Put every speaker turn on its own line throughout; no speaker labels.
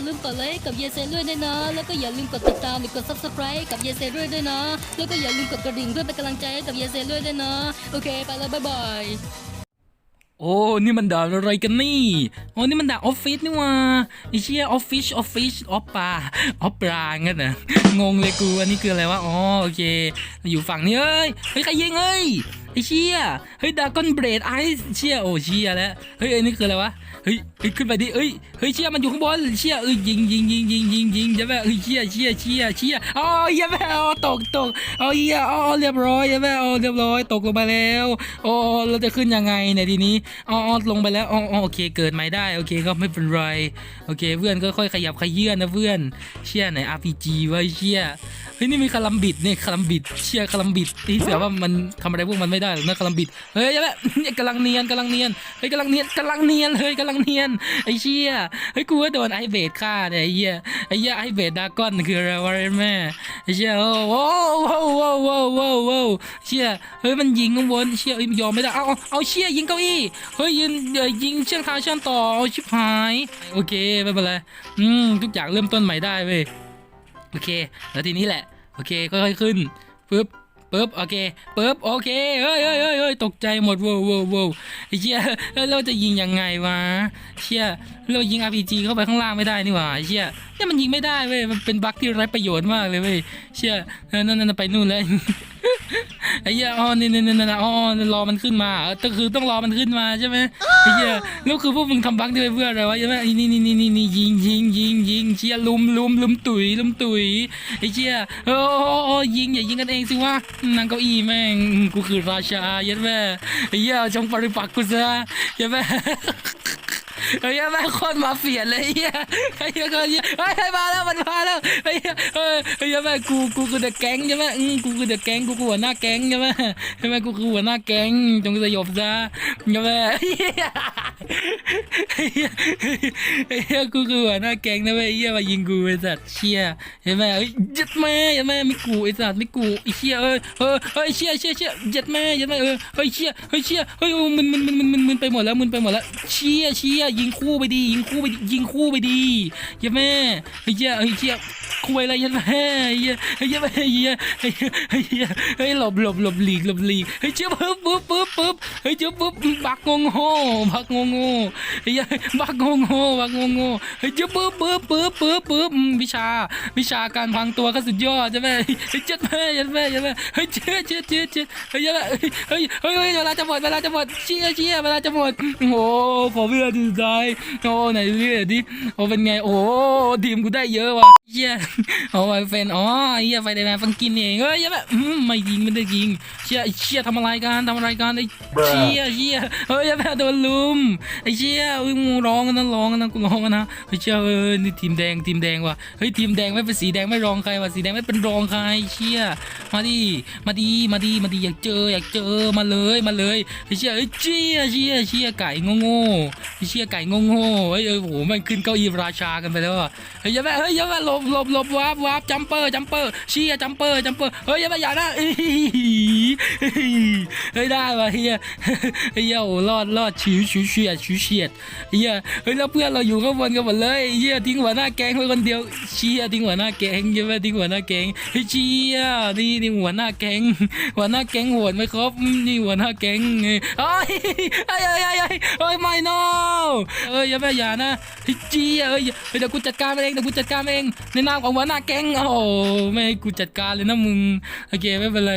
าลืมกดไลค์กับเยเซด้วยด้วยนะ แล้วก็อย่าลืมกดติดตามหรือกด subscribe กับเยเซด้วยด้วยนะ แล้วก็อย่าลืมกดกระดิ่งเพื่อเป็นกำลังใจให้กับเยเซด้วยด้วยนะ โอเค ไปแล้วบ๊ายบาย
โอ้ นี่มันด่าอะไรกันนี่ โอ้นี่มันด่าออฟฟิศนี่ว่าไอเชี่ยออฟฟิศออฟฟิศออฟปลาออฟปลางั้นนะงงเลยกู อันนี้คืออะไรวะ อ๋อ โอเค อยู่ฝั่งนี้เอ้ย เฮ้ย ใครยิงเอ้ย ไอเชี่ยเฮ้ยดากอนเบรดไอเชี่ยโอ้เชี่ยแล้วเฮ้ยไอันนี้คืออะไรวะเฮ้ยขึ้นไปดิเอ้ยเฮ้ยเชี่ยมันอยู่ข้างบนเชี่ยเอ้ยยิงยิงยิงยิงยิงยิงใช่ไหมเฮ้ยเชี่ยเชี่ยเชี่ยเชี่ยอ๋อเหี้ยแม่อ๋อตกตกอ๋อเหี้ยอ๋อเรียบร้อยใช่ไหมอ๋อเรียบร้อยตกลงไปแล้วอ๋อเราจะขึ้นยังไงเนี่ยทีนี้อ๋ออ๋อลงไปแล้วอ๋ออ๋อโอเคเกิดใหม่ได้โอเคก็ไม่เป็นไรโอเคเพื่อนก็ค่อยขยับขยื่นนะเพื่อนเชี่ยไหน RPG ไว้เชี่ยเฮ้ยนี่มีคาลัมบิดเนี่ยคาลัมบิดเชี่ยคาลัมบิดที่เสือว่ามันทำอะไรพวกมันไม่ได้หรอกนะคาลัมบิดเฮ้ยใช่ไหมเนี่ยกำลังเนียนกำลังเนียนเฮ้ยกำลังเนียนกำลังเนียนเฮ้ยกำลังเนียนไอ้เชี่ยเฮ้ยกูว่าโดนไอเบดฆ่าเนี่ยไอ้เหี้ยไอ้เหี้ยไอเบดดากอนคืออะไรวะแม่ไอ้เชี่ยโอ้โหโอ้โหโอ้โหโอ้โหเชี่ยเฮ้ยมันยิงข้างบนเชี่ยยอมไม่ได้เอาเอาเชี่ยยิงเก้าอี้เฮ้ยยิงเดี๋ยวยิงเชื่อมคาเชื่อมต่อเอาชิบหายโอเคไม่เป็นไรอืมทุกอย่างเริ่มต้นใหม่ได้เว้ยโอเค แล้วทีนี้แหละ โอเค ค่อยๆขึ้นปึ๊บ ปึ๊บโอเคปึ๊บโอเคเฮ้ยเฮ้ยเฮ้ยเฮ้ยตกใจหมดโว้วโว้วโว้วไอ้เชี่ยเราจะยิงยังไงวะเชี่ยเรายิง RPG เข้าไปข้างล่างไม่ได้นี่หว่าไอ้เชี่ยเนี่ยมันยิงไม่ได้เว้ยมันเป็นบั๊กที่ไร้ประโยชน์มากเลยเว้ยเชี่ยนั่นนั่นนั่นไปนู่นเลยไอ้เหี้ยอ๋อนี่นี่นี่นี่อ๋อรอมันขึ้นมาเออก็คือต้องรอมันขึ้นมาใช่ไหมไอ้เหี้ยแล้วคือพวกมึงทำบั๊กด้วยเพื่ออะไรวะใช่ไหมไอ้นี่นี่นี่นี่นี่ยิงยิงยิงยิง เชี่ยลุมลุมลุมตุ๋ยลุมตุ๋ยไอ้เชี่ยโอ้ยิงอย่ายิงกันเองสิวะนั่งเก้าอี้แม่งกูคือราชาเย็ดแม่ไอ้เหี้ยจงปริปักกูซะเย็ดแม่ ไอ้เหี้ยแม่งโคตรมาเฟียเลยไอ้เหี้ยไอ้เหี้ยก็เหี้ยเฮ้ยเฮ้ยมาแล้วมันมาแล้วไอ้เหี้ยเฮ้ยไอ้เหี้ยแม่งกูกูคือเดอะแก๊งใช่ไหมอืมกูคือเดอะแก๊งกูคือหัวหน้าแก๊งใช่ไหมใช่ไหมกูคือหัวหน้าแก๊งจงสยบซะใช่ไหมไอ้เหี้ยไอ้เหี้ยไอ้เหี้ยกูคือหัวหน้าแก๊งนะเว้ยไอ้เหี้ยมายิงกูไอ้สัตว์เชี่ยเห็นไหมเอ้ยยัดแม่ยัดแม่ไม่กูไอ้สัตว์ไม่กูไอ้เชี่ยเอ้ยเออเฮ้ยเชี่ยเชี่ยเชี่ยยัดแม่ยัดแม่เออเฮ้ยเชี่ยเฮ้ยเชี่ยเฮ้ยมึนมึนมึนมึนมึนมึนไปหมดแล้วมึนไปหมดแล้วเชี่ยเชี่ยยิงคู่ไปดียิงคู่ไปยิงคู่ไปดียัดแม่เฮ้ยเชี่ยเฮ้เชี่ย คุยอะไรยัดแม่เฮ้ยเฮ้ยยัดแม่เฮ้ยเฮ้ยเฮ้ยเฮ้ยหลบหลบหลบหลีกหลบหลีกเฮ้ยเชี่ยปึ๊บปึ๊บปึ๊บปึ๊บเฮ้ยเชี่ยปึ๊บบักงงโง่บักงงโง่เฮ้ยบักงงโง่บักงงโง่เฮ้ยเชี่ยปึ๊บปึ๊บปึ๊บปึ๊บปึ๊บวิชา วิชาการพังตัวก็สุดยอดใช่ไหมเฮ้ยยัดแม่ยัดแม่ยัดแม่เฮ้ยเชี่ยเชี่ยเชี่ยเชี่ยเฮ้ยยัดแม่เฮ้ยเฮ้ยเฮ้ยเวลาจะหมดเวลาจะหมดเชี่ยเชี่ยเวลาจะหมดโอ้โหขอเวลาดท้ายโอ้ไหนดูดิดิโอ้เป็นไงโอ้ทีมกูได้เยอะว่ะเชี่ยโอ้ยแฟนอ๋อไอ้เหี้ยไฟเดนแมนฟังกินเองเฮ้ยยัดแม่อืมไม่ยิงไม่ได้ยิงเชี่ยไอ้เชี่ยทำอะไรกันทำอะไรกันไอ้เชี่ยเชี่ยเฮ้ยยัดแม่โดนลุมไอ้เชี่ยอุ้ยมึงร้องกันนะร้องกันนะกูร้องกันนะเฮ้ยเชี่ยเออนี่ทีมแดงทีมแดงว่ะเฮ้ยทีมแดงไม่เป็นสีแดงไม่รองใครว่ะสีแดงไม่เป็นรองใครเชี่ยมาดิมาดีมาดีมาดีอยากเจออยากเจอมาเลยมาเลยไอ้เชี่ยเอ้ยเชี่ยเชี่ยเชี่ยไก่โง่ๆไอ้เชี่ยไก่โง่ๆเฮ้ยเออโหมันขึ้นเก้าอี้ราชากันไปแล้วอะเฮ้ยอยับแม่เฮ้ยอยับแม่หลบหลบหลบวาร์ปวาบจัมเปอร์จัมเปอร์เชียจัมเปอร์จัมเปอร์เฮ้ยอยับแม่อย่านะ เอ้ยเฮ้ยได้ว่ะเฮียเฮียโอ้รอดรอดชิวชิวเฉียดชิวเฉียดเฮียเฮ้ยแล้วเพื่อนเราอยู่ข้างบนกันหมดเลยเฮียทิ้งหัวหน้าแก๊งไว้คนเดียวเชียทิ้งหัวหน้าแก๊งใช่ไหมทิ้งหัวหน้าแก๊งเฮ้ยเชียนี่นี่หัวหน้าแก๊งหัวหน้าแก๊งโหดไหมครับนี่หัวหน้าแก๊งเฮ้ยเฮ้ยเฮ้ยเฮ้ยเฮ้ยไม่นอเอ้ยอย่าไปอย่านะเฮ้ยเชียเอ้ยเฮ้ยเดี๋ยวกูจัดการเองเดี๋ยวกูจัดการเองในนามของหัวหน้าแก๊งโอ้ไม่ให้กูจัดการเลยนะมึงโอเคไม่เป็นไร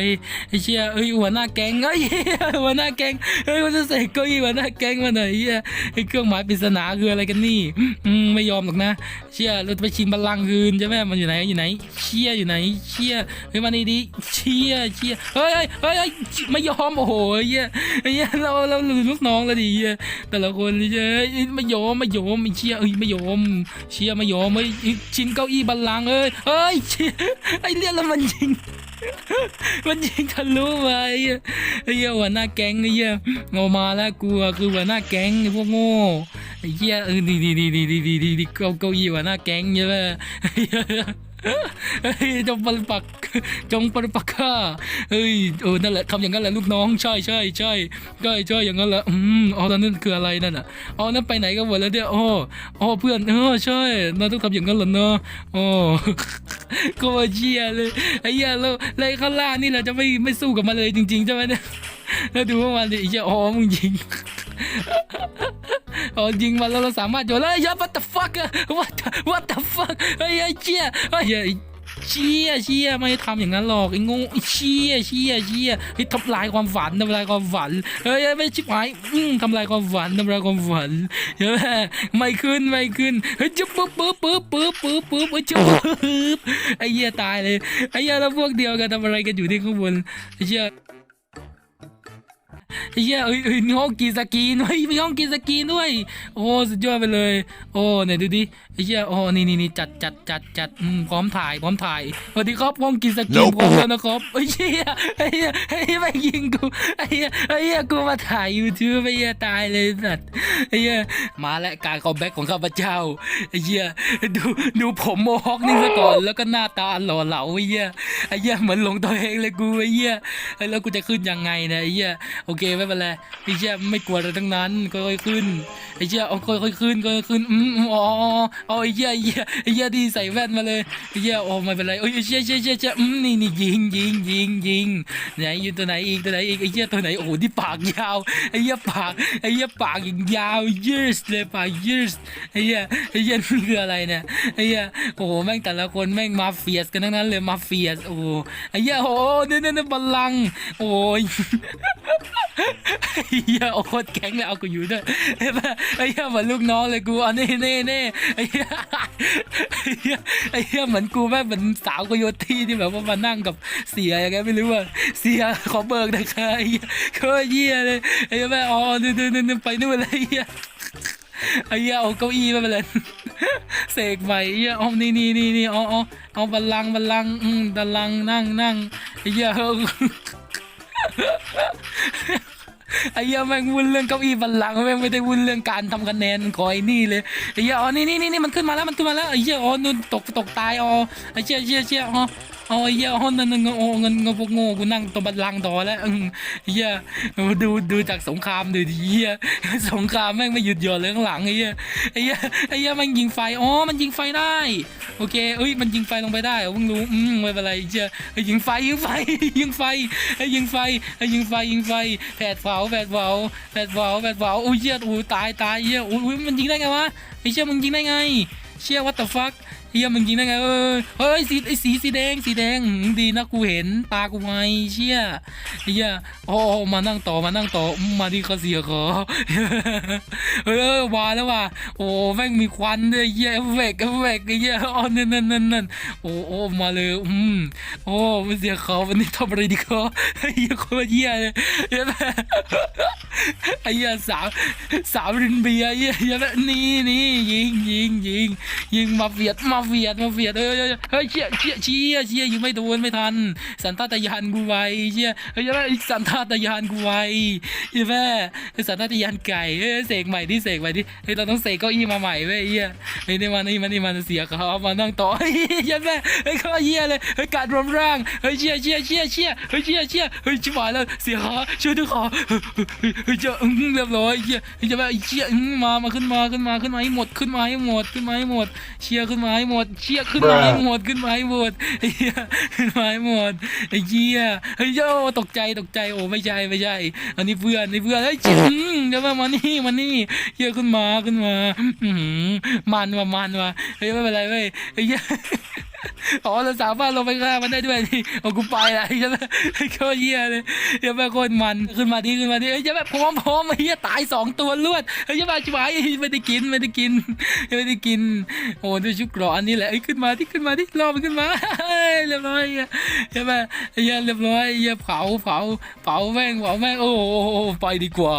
ไอ้เชียเอ้ยหัวหน้าแก๊งเอ้ยหัวหน้าแก๊งเฮ้ยมันจะเสกเก้าอี้หัวหน้าแก๊งมาหน่อยเฮียไอ้เครื่องหมายปริศนาคืออะไรกันนี่อืมไม่ยอมหรอกนะ เชี่ยเราจะไปชิงบัลลังก์คืนใช่ไหมมันอยู่ไหนอยู่ไหนเชี่ยอยู่ไหนเชี่ยเฮ้ยมานี่ดิเชี่ยเชี่ยเฮ้ยเฮ้ยเฮ้ยไม่ยอมโอ้โหเฮียเฮียเราเราลืมลูกน้องแล้วดิเฮียแต่ละคนนี่เจ้ยไม่ยอมไม่ยอมเชี่ยเอ้ยไม่ยอมเชี่ยไม่ยอมเฮ้ยชิงเก้าอี้บัลลังก์เอ้ยเฮ้ยเชี่ยไอ้เรียกแล้วมันยิง มันยิงทะลุมาไอ้ไอ้เหี้ยหัวหน้าแก๊งไอ้เหี้ยงามาแล้วกูอะคือหัวหน้าแก๊งพวกโง่ไอ้เหี้ยเออดีดีดีดีดีดีดีเก้าเก้าอี้หัวหน้าแก๊งใช่ไหม จงปรปักจงปรปักข้าเฮ้ยเออนั่นแหละทำอย่างนั้นแหละลูกน้องใช่ใช่ใช่ใช่ใช่อย่างนั้นแหละอืมอ๋อตอนนั้นคืออะไรนั่นอะอ๋อนั่นไปไหนกันหมดแล้วเนี่ยอ๋ออ๋อเพื่อนเออใช่เราต้องทำอย่างนั้นเหรอเนาะอ๋อก็เชียเลยไอ้เหี้ยเราเลยข้างล่างนี่เราจะไม่ไม่สู้กับมันเลยจริงๆใช่ไหมเนี่ยแล้วดูว่ามันดิไอ้เหี้ยอ๋อมึงยิง อ๋อยิงมันแล้วเราสามารถโยนแล้วไอ้เหี้ย what the fuck what what the fuck ไอ้เหี้ยเชี่ยไอ้เหี้ยเชี่ยเชี่ยไม่ทำอย่างนั้นหรอกไอ้โง่ไอ้เชี่ยเชี่ยเชี่ยไอ้ทำลายความฝันทำลายความฝันเฮ้ยไม่ชิบหายอืมทำลายความฝันทำลายความฝันเฮ้ยไม่ขึ้นไม่ขึ้นเฮ้ยจะปึ๊บปึ๊บปึ๊บปึ๊บปึ๊บปึ๊บเฮ้ยจะปึ๊บไอ้เหี้ยตายเลยไอ้เหี้ยแล้วพวกเดียวกันทำอะไรกันอยู่ที่ข้างบนไอ้เหี้ย เหี้ยเอ้ยเอ้ยมีห้องกินสกีนเฮ้ยมีห้องกินสกีนด้วย โอ้สุดยอดไปเลย โอ้ไหนดูดิไอ้เหี้ยโอ้นี่นี่นี่จัดจัดจัดจัดอืมพร้อมถ่ายพร้อมถ่ายสวัสดีครับห้องกินสกีน
Nope
พร้อมแล้วนะครับไอ้เหี้ยไอ้เหี้ยไอ้เหี้ยไม่ยิงกูไอ้เหี้ยไอ้เหี้ยกูมาถ่ายยูทูบไอ้เหี้ยตายเลยสัตว์ไอ้เหี้ยมาแล้วการคอมแบ็กของข้าพเจ้าไอ้เหี้ยดูดูผมโมฮอคนี่ซะก่อนแล้วก็หน้าตาหล่อเหลาไอ้เหี้ยไอ้เหี้ยเหมือนหลงตัวเองเลยกูไอ้เหี้ยแล้วกูจะขึ้นยังไงเนี่ยไอ้เหี้ยโอเคไม่เป็นไรไอ้เชี่ยไม่กลัวอะไรทั้งนั้นค่อยๆขึ้นไอ้เชี่ยเอาค่อยๆขึ้นค่อยๆขึ้นอืมอ๋อเอาไอ้เชี่ยไอ้เชี่ยไอ้เชี่ยที่ใส่แว่นมาเลยไอ้เชี่ยโอ้ไม่เป็นไรเอ้ยไอ้เชี่ยเชี่ยเชี่ยเชี่ยอืมนี่นี่ยิงยิงยิงยิงไหนอยู่ตัวไหนอีกตัวไหนอีกไอ้เชี่ยตัวไหนโอ้โหที่ปากยาวไอ้เชี่ยปากไอ้เชี่ยปากย่างยาวยืดเลยปากยืดไอ้เชี่ยไอ้เชี่ยนี่คืออะไรเนี่ยไอ้เชี่ยโอ้โหแม่งแต่ละคนแม่งมาเฟียสกันทั้งนั้นเลยมาเฟียสโอ้ไอ้เชี่ยโอ้เนี่ยเนี่ยเนี่ยบัลลังโอ้ย เฮียโอ้โคตรแก๊งเลยเอากูอยู่ด้วยเห็นปะไอ้เหี้ยเหมือนลูกน้องเลยกูอันนี้เน่เน่ไอ้เหี้ยไอ้เหี้ยไอ้เหี้ยเหมือนกูแม่เหมือนสาวกโยตี้ที่แบบว่ามานั่งกับเสียอย่างเงี้ยไม่รู้ว่าเสียขอเบิกนะคะไอ้เหี้ยโคตรเหี้ยเลยไอ้เหี้ยแม่อ๋อนู่นนู่นนู่นไปนู่นเลยไอ้เหี้ยไอ้เหี้ยเอาเก้าอี้มาไปเลยเสกใหม่ไอ้เหี้ยเอานี่นี่นี่นี่เอาเอาเอาบัลลังก์บัลลังก์อืมบัลลังก์นั่งนั่งไอ้เหี้ย ไอ้เหี้ยแม่งวุ่นเรื่องเก้าอี้บัลลังก์แม่งไม่ได้วุ่นเรื่องการทำคะแนนคอยนี่เลยไอ้เหี้ยอ๋อนี่นี่นี่มันขึ้นมาแล้วมันขึ้นมาแล้วไอ้เหี้ยอ๋อนู่นตกตกตายอ๋อไอ้เชี่ยเชี่ยเชี่ยอ๋อ อ๋อไอ้เหี้ยอ๋อนั่นนั่นโอ้เงินเงินพวกโง่กูนั่งตัวบัลลังต่อแล้วอือเหี้ยดูดูจากสงครามดูดิเหี้ยสงครามแม่งไม่หยุดหย่อนเลยข้างหลังไอ้เหี้ยไอ้เหี้ยไอ้เหี้ยม่งยิงไฟอ๋อมันยิงไฟได้โอเคเอ้ยมันยิงไฟลงไปได้เพิ่งรู้อืมไม่เป็นไรเหี้ยไอ้ยิงไฟยิงไฟยิงไฟไอ้ยิงไฟไอ้ยิงไฟยิงไฟแผดเผาแผดเผาแผดเผาแผดเผาโอ้ยเหี้ยโอ้ยตายตายเหี้ยโอ้ยมันยิงได้ไงวะไอ้เชี่ยมึงยิงได้ไงเชี่ย what the fuck เฮียมึงยิงได้ไงเออเฮ้ยสีไอ้สีสีแดงสีแดงดีนะกูเห็นตากูไงเชี่ยเฮียโอ้มานั่งต่อมานั่งต่อมาดีเขาเสียขอเออมาแล้วว่ะโอ้แม่งมีควันด้วยเฮียเอฟเฟกเอฟเฟกเฮียอ๋อนั่นนั่นนั่นนั่นโอ้โอ้มาเลยอืมโอ้ม่เสียเขาวันนี้ทำอะไรดีเขาไอ้เฮียคตรเฮียเลยเฮียไอ้เฮียสามสามรินเบียเฮียเฮียนี่นี่ยิงยิงยิงยิงมาเฟียดมาเฟียดมาเฟียดเฮ้ยเฮ้ยเฮ้ยเชี่ยเชี่ยเชี่ยเชี่ยยิงไม่โดนไม่ทัน สันตาตยานกูไวเชี่ยเฮ้ยแม่อีกสันตาตยานกูไวเฮียแม่สันตาตยานไก่เฮ้ยเสกใหม่ดิเสกใหม่ดิเฮ้ยเราต้องเสกเก้าอี้มาใหม่เว้ยเฮียเฮ้ยนี่มานี่มานี่มาเสียเขามานั่งต่อเฮ้ยแม่เฮ้ยเขาเฮียเลยเฮ้ยการรวมร่างเฮ้ยเชี่ยเชี่ยเชี่ยเชี่ยเฮ้ยเชี่ยเชี่ยเฮ้ยชิบหายแล้วเสียขาช่วยด้วยขอเฮ้ยเฮ้ยเฮ้ยเจ้าอืมเรียบร้อยเฮียเฮ้ยจะแบบเชี่ยอืมมามาขึ้นมาขึ้นมาขึ้นมาให้หมดขึ้นมาให้หมดขึ้นมาให้หมดเชี่ยขึ้นมาให้หมดเชี่ยขึ้นมาให้หมดขึ้นมาให้หมดไอ้เหี้ยขึ้นมาให้หมดไอ้เหี้ยเฮ้ยโย่ตกใจตกใจโอ้ไม่ใช่ไม่ใช่ อันนี้เพื่อนนี่เพื่อนเฮ้ยเชี่ยอืมเดี๋ยวมามานี่มานี่เหี้ยขึ้นมาขึ้นมาอืมมันว่ะมันว่ะเฮ้ยไม่เป็นไรเว้ยไอ้เหี้ย อ๋อเราสามารถลงไปฆ่ามันได้ด้วยนี่เอากูไปละไอ้เหี้ยแม่ไอ้โคตรเหี้ยเลยเหี้ยแม่โคตรมันขึ้นมาดิขึ้นมาดิเฮ้ยเหี้ยแม่พร้อมพร้อมเหี้ยตายสองตัวรวดเฮ้ยเหี้ยแม่ชิบหายไม่ได้กินไม่ได้กินไม่ได้กินโอ้ดูชุกราะอันนี้แหละเอ้ยขึ้นมาที่ขึ้นมาที่รอมันขึ้นมาเรียบร้อยเหี้ยเหี้ยแม่เหี้ยเรียบร้อยเหี้ยเผาเผาเผาแม่งเผาแม่งโอ้โหไปดีกว่า